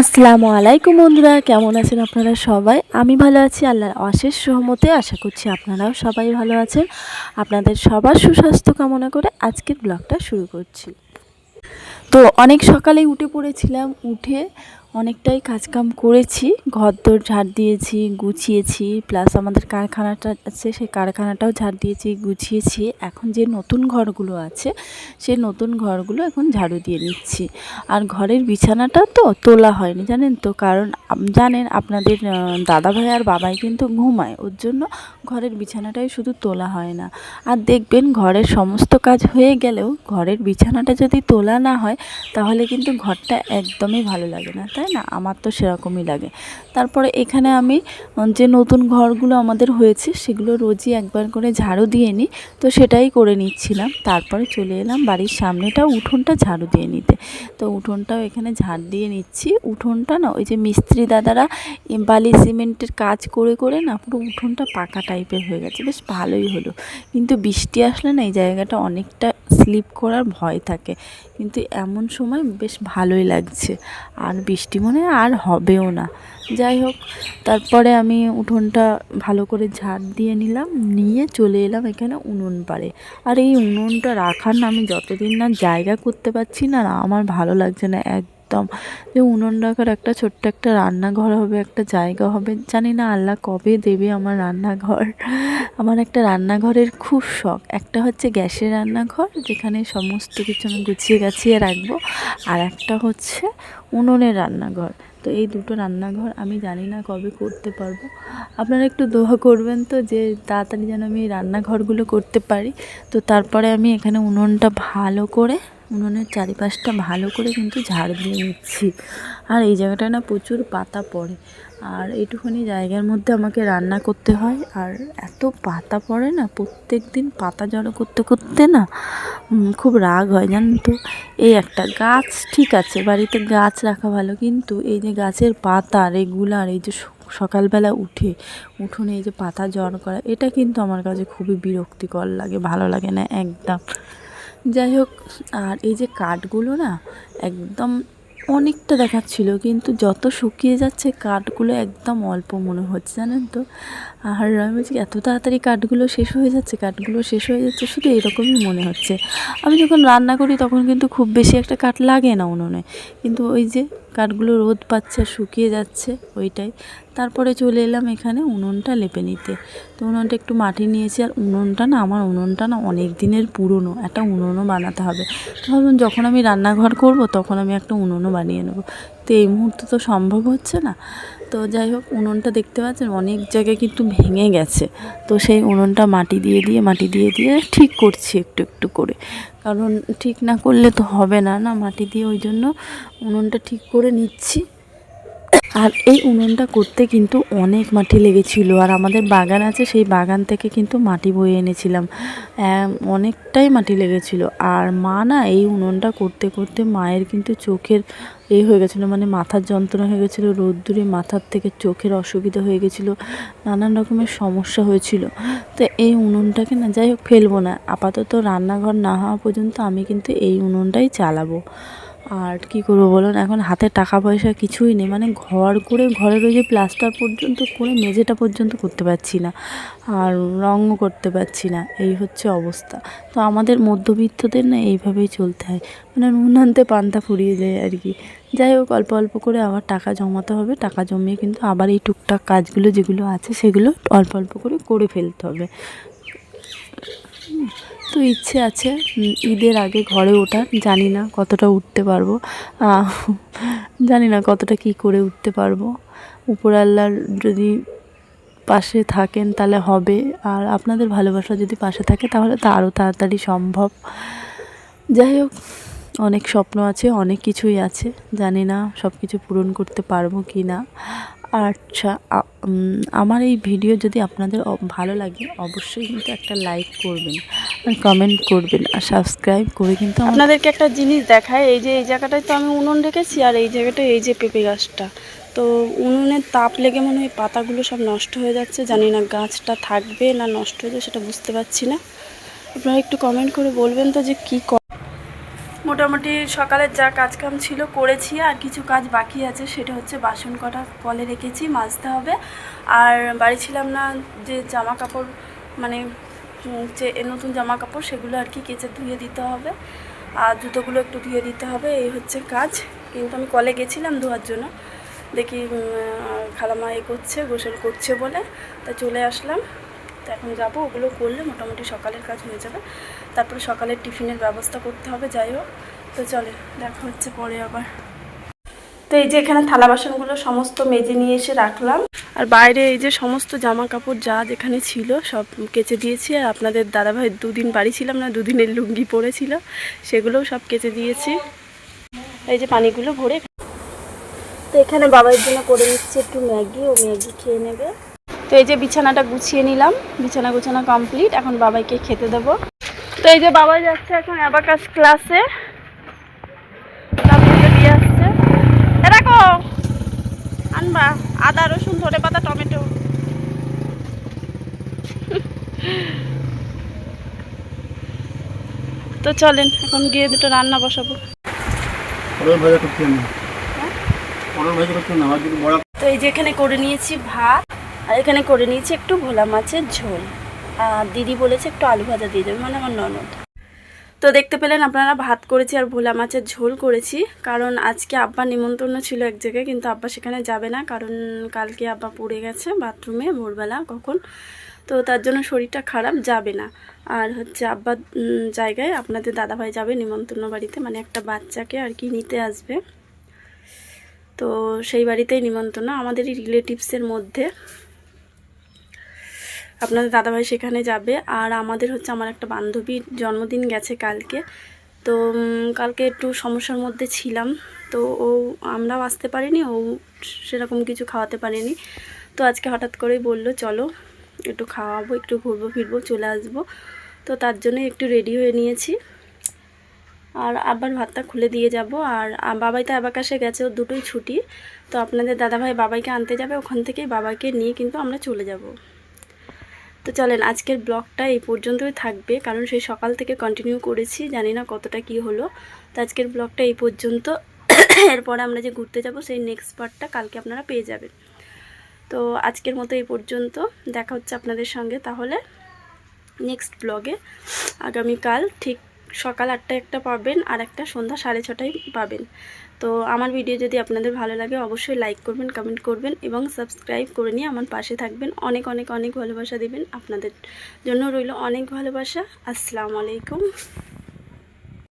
আসসালামু আলাইকুম বন্ধুরা, কেমন আছেন আপনারা সবাই? আমি ভালো আছি, আল্লাহর অশেষ সহমতে আশা করছি আপনারাও সবাই ভালো আছেন। আপনাদের সবার সুস্বাস্থ্য কামনা করে আজকের ব্লগটা শুরু করছি। তো অনেক সকালে উঠে পড়েছিলাম, উঠে অনেকটাই কাজকাম করেছি। ঘর দোর ঝাড় দিয়েছি গুছিয়েছি প্লাস আমাদের কারখানাটা আছে সেই কারখানাটাও ঝাড় দিয়েছি গুছিয়েছি। এখন যে নতুন ঘরগুলো আছে সেই নতুন ঘরগুলো এখন ঝাড়ু দিয়ে নিচ্ছি। আর ঘরের বিছানাটা তো তোলা হয়নি জানেন তো? কারণ জানেন আপনাদের আহ, দাদা ভাই আর বাবাই কিন্তু ঘুমায় ওর জন্য ঘরের বিছানাটাই শুধু তোলা হয় না। আর দেখবেন ঘরের সমস্ত কাজ হয়ে গেলেও ঘরের বিছানাটা যদি তোলা না হয় তাহলে কিন্তু ঘরটা একদমই ভালো লাগে না তাই না? আমার তো সেরকমই লাগে। তারপরে এখানে আমি যে নতুন ঘরগুলো আমাদের হয়েছে, সেগুলো রোজই একবার করে ঝাড়ু দিয়ে নিই। তো সেটাই করে নিচ্ছিলাম। তারপরে চলে এলাম বাড়ির সামনেটা উঠোনটা ঝাড়ু দিয়ে নিতে। তো উঠোনটাও এখানে ঝাড় দিয়ে নিচ্ছি। উঠোনটা না, ওই যে মিস্ত্রি দাদারা বালি সিমেন্টের কাজ করে করে না, পুরো উঠোনটা পাকা টাইপের হয়ে গেছে। বেশ ভালোই হলো। কিন্তু বৃষ্টি আসলে না, এই জায়গাটা অনেকটা স্লিপ করার ভয় থাকে। কিন্তু এমন সময় বেশ ভালোই লাগছে। আর বৃষ্টি মনে আর হবেও না। যাই হোক, তারপরে আমি উঠোনটা ভালো করে ঝাড় দিয়ে নিলাম, নিয়ে চলে এলাম এখানে উনুন পাড়ে। আর এই উনুনটা রাখার না আমি যতদিন না জায়গা করতে পারছি না, আমার ভালো লাগছে না একদম। যে উনুন রাখার একটা ছোট্ট একটা রান্নাঘর হবে, একটা জায়গা হবে। জানি না আল্লাহ কবে দেবে আমার রান্নাঘর। আমার একটা রান্নাঘরের খুব শখ। একটা হচ্ছে গ্যাসের রান্নাঘর, যেখানে সমস্ত কিছু আমি গুছিয়ে গাছিয়ে রাখব। আর একটা হচ্ছে উনুনের রান্নাঘর। তো এই দুটো রান্নাঘর আমি জানি না কবে করতে পারব। আপনারা একটু দোয়া করবেন তো যে তাড়াতাড়ি যেন আমি রান্নাঘরগুলো করতে পারি। তো তারপরে আমি এখানে উনুনটা ভালো করে, উনুনের চারিপাশটা ভালো করে কিন্তু ঝাড় দিয়ে নিচ্ছি। আর এই জায়গাটা না প্রচুর পাতা পড়ে। আর এইটুখানি জায়গার মধ্যে আমাকে রান্না করতে হয়। আর এত পাতা পড়ে না প্রত্যেক দিন পাতা জড়ো করতে করতে না খুব রাগ হয় জানেন তো। এই একটা গাছ, ঠিক আছে, বাড়িতে গাছ রাখা ভালো, কিন্তু এই যে গাছের পাতা রেগুলার এই যে সকালবেলা উঠে, উঠোনে এই যে পাতা জড় করা, এটা কিন্তু আমার কাছে খুবই বিরক্তিকর লাগে, ভালো লাগে না একদম। যাই হোক, আর এই যে কাঠগুলো না, একদম অনেকটা দেখাচ্ছিল, কিন্তু যত শুকিয়ে যাচ্ছে কাঠগুলো একদম অল্প মনে হচ্ছে, জানেন তো? আর আমি বলছি, এত তাড়াতাড়ি কাঠগুলো শেষ হয়ে যাচ্ছে, কাঠগুলো শেষ হয়ে যাচ্ছে, শুধু এরকমই মনে হচ্ছে। আমি যখন রান্না করি, তখন কিন্তু খুব বেশি একটা কাঠ লাগে না উনুনে। কিন্তু ওই যে কাঠগুলো রোদ পাচ্ছে, শুকিয়ে যাচ্ছে, ওইটাই। তারপরে চলে এলাম এখানে উনুনটা লেপে নিতে। তো উনুনটা একটু মাটি নিয়েছি আর উনুনটা না, আমার উনুনটা না অনেক দিনের পুরনো, একটা উনুনও বানাতে হবে। তো ভাবলাম যখন আমি রান্নাঘর করব তখন আমি একটা উনুনও বানিয়ে নেব। তো এই মুহূর্তে তো সম্ভব হচ্ছে না। তো যাই হোক, উনুনটা দেখতে পাচ্ছেন অনেক জায়গায় কিন্তু ভেঙে গেছে। তো সেই উনুনটা মাটি দিয়ে দিয়ে, মাটি দিয়ে দিয়ে ঠিক করছি একটু একটু করে। কারণ ঠিক না করলে তো হবে না না মাটি দিয়ে ওই জন্য উনুনটা ঠিক করে নিচ্ছি। আর এই উনুনটা করতে কিন্তু অনেক মাটি লেগেছিল। আর আমাদের বাগান আছে, সেই বাগান থেকে কিন্তু মাটি বয়ে এনেছিলাম। অনেকটাই মাটি লেগেছিল। আর মা না এই উনুনটা করতে করতে মায়ের কিন্তু চোখের এ হয়ে গেছিল মানে মাথার যন্ত্রণা হয়ে গেছিল, রোদ্দুরে মাথার থেকে চোখের অসুবিধা হয়ে গেছিল, নানান রকমের সমস্যা হয়েছিল। তো এই উনুনটাকে না, যাই হোক, ফেলব না। আপাতত রান্নাঘর না হওয়া পর্যন্ত আমি কিন্তু এই উনুনটাই চালাবো। আর কি করব বলুন? এখন হাতে টাকা পয়সা কিছুই নেই। মানে ঘর করে ঘরের ওই যে প্লাস্টার পর্যন্ত করে মেঝেটা পর্যন্ত করতে পারছি না। আর রঙও করতে পারছি না। এই হচ্ছে অবস্থা। তো আমাদের মধ্যবিত্তদের না এইভাবেই চলতে হয়। মানে নুন পান্তা ফুরিয়ে যায় আর কি। যাই হোক, অল্প অল্প করে আবার টাকা জমাতে হবে। টাকা জমিয়ে কিন্তু আবার এই টুকটাক কাজগুলো যেগুলো আছে, সেগুলো অল্প অল্প করে করে ফেলতে হবে। তো ইচ্ছে আছে ঈদের আগে ঘরে ওঠার, জানি না কতটা উঠতে পারব। জানি না কতটা কি করে উঠতে পারব। উপর আল্লাহর যদি পাশে থাকেন তাহলে হবে। আর আপনাদের ভালোবাসা যদি পাশে থাকে তাহলে তো আরও তাড়াতাড়ি সম্ভব। যাই হোক, অনেক স্বপ্ন আছে, অনেক কিছুই আছে। জানি না সব কিছু পূরণ করতে পারব কি না আচ্ছা আমার এই ভিডিও যদি আপনাদের ভালো লাগে, অবশ্যই কিন্তু একটা লাইক করবেন আর কমেন্ট করবেন আর সাবস্ক্রাইব করে কিন্তু আপনাদেরকে একটা জিনিস দেখায়, এই যে এই জায়গাটায় তো আমি উনুন রেখেছি আর এই জায়গাটায় এই যে পেঁপে গাছটা। তো উনুনের তাপ লেগে মনে হয় পাতাগুলো সব নষ্ট হয়ে যাচ্ছে, জানি না গাছটা থাকবে না নষ্ট হয়ে যাবে, সেটা বুঝতে পারছি না। আপনারা একটু কমেন্ট করে বলবেন তো যে কী মোটামুটি সকালের যা কাজ কাম ছিল করেছি, আর কিছু কাজ বাকি আছে, সেটা হচ্ছে বাসন কটা কলে রেখেছি, মাজতে হবে। আর বাড়ি ছিলাম না যে জামা কাপড় মানে যে নতুন জামা কাপড় সেগুলো আর কি কেচে ধুয়ে দিতে হবে। আর জুতোগুলো একটু ধুয়ে দিতে হবে, এই হচ্ছে কাজ। কিন্তু আমি কলে গেছিলাম ধোয়ার জন্য। দেখি খালামা এ করছে, গোসল করছে বলে, তা চলে আসলাম। তো এখন যাব, ওগুলো করলে মোটামুটি সকালের কাজ হয়ে যাবে। তারপরে সকালের টিফিনের ব্যবস্থা করতে হবে, যাই হোক। তো চলে, দেখা হচ্ছে পরে আবার। তো এই যে এখানে থালা বাসনগুলো সমস্ত মেজে নিয়ে এসে রাখলাম। আর বাইরে এই যে সমস্ত জামা কাপড় যা যেখানে ছিল সব কেচে দিয়েছি। আর আপনাদের দাদাভাই দুদিন বাড়ি ছিলাম না, দুদিনের লুঙ্গি পরেছিল, সেগুলোও সব কেচে দিয়েছি। এই যে পানিগুলো ভরে তো এখানে বাবার জন্য করে নিচ্ছি একটু ম্যাগি, ও ম্যাগি খেয়ে নেবে। তো এই যে বিছানাটা গুছিয়ে নিলাম বিছানা গুছানো কমপ্লিট এখন বাবাইকে খেতে দেবো। তো এই যে বাবা যাচ্ছে এখন অ্যাবাকাস ক্লাসে দিয়ে আসছে। দেখো আনবা আদা রসুন ধরে পাতা টমেটো। তো চলেন এখন গিয়ে দুটো রান্না বসাবো। বড়া তো এই যে এখানে করে নিয়েছি ভাত। আর এখানে করে নিয়েছি একটু ভোলা মাছের ঝোল। আর দিদি বলেছে একটু আলু ভাজা দিয়ে দেবে মানে আমার ননদ। তো দেখতে পেলেন আপনারা ভাত করেছি আর ভোলা মাছের ঝোল করেছি, কারণ আজকে আব্বা নিমন্ত্রণ ছিল এক জায়গায়, কিন্তু আব্বা সেখানে যাবে না, কারণ কালকে আব্বা পড়ে গেছে বাথরুমে ভোরবেলা কখন। তো তার জন্য শরীরটা খারাপ, যাবে না। আর হচ্ছে আব্বার জায়গায় আপনাদের দাদাভাই যাবে নিমন্ত্রণ বাড়িতে মানে একটা বাচ্চাকে আর কি নিতে আসবে। তো সেই বাড়িতেই নিমন্ত্রণ, আমাদেরই রিলেটিভসের মধ্যে। আপনাদের দাদাভাই সেখানে যাবে। আর আমাদের হচ্ছে আমার একটা বান্ধবীর জন্মদিন গেছে কালকে। তো কালকে একটু সমস্যার মধ্যে ছিলাম। তো ও, আমরাও আসতে পারিনি, ও সেরকম কিছু খাওয়াতে পারিনি। তো আজকে হঠাৎ করেই বলল, চলো, একটু খাওয়াবো, একটু ঘুরবো, ফিরবো, চলে আসব। তো তার জন্য একটু রেডি হয়ে নিয়েছি। আর আবার ভাতটা খুলে দিয়ে যাব। আর বাবাই তো অ্যাবাকাশে গেছে, ওর দুটোই ছুটি। তো আপনাদের দাদাভাই বাবাইকে আনতে যাবে, ওখান থেকেই বাবাকে নিয়ে কিন্তু আমরা চলে যাব। তো চলেন, আজকের ব্লগটা এই পর্যন্তই থাকবে। কারণ সেই সকাল থেকে কন্টিনিউ করেছি, জানি না কতটা কি হলো। তো আজকের ব্লগটা এই পর্যন্ত। এরপরে আমরা যে ঘুরতে যাব, সেই নেক্সট পার্টটা কালকে আপনারা পেয়ে যাবেন। তো আজকের মতো এই পর্যন্ত। দেখা হচ্ছে আপনাদের সঙ্গে তাহলে নেক্সট ব্লগে। আগামীকাল ঠিক সকাল আটটায় একটা পাবেন আর একটা সন্ধ্যা সাড়ে ছটায় পাবেন। তো আমার ভিডিও যদি আপনাদের ভালো লাগে, অবশ্যই লাইক করবেন কমেন্ট করবেন এবং সাবস্ক্রাইব করে নিয়ে আমার পাশে থাকবেন। অনেক অনেক অনেক ভালোবাসা দিবেন। আপনাদের জন্য রইল অনেক ভালোবাসা। আসসালামু আলাইকুম।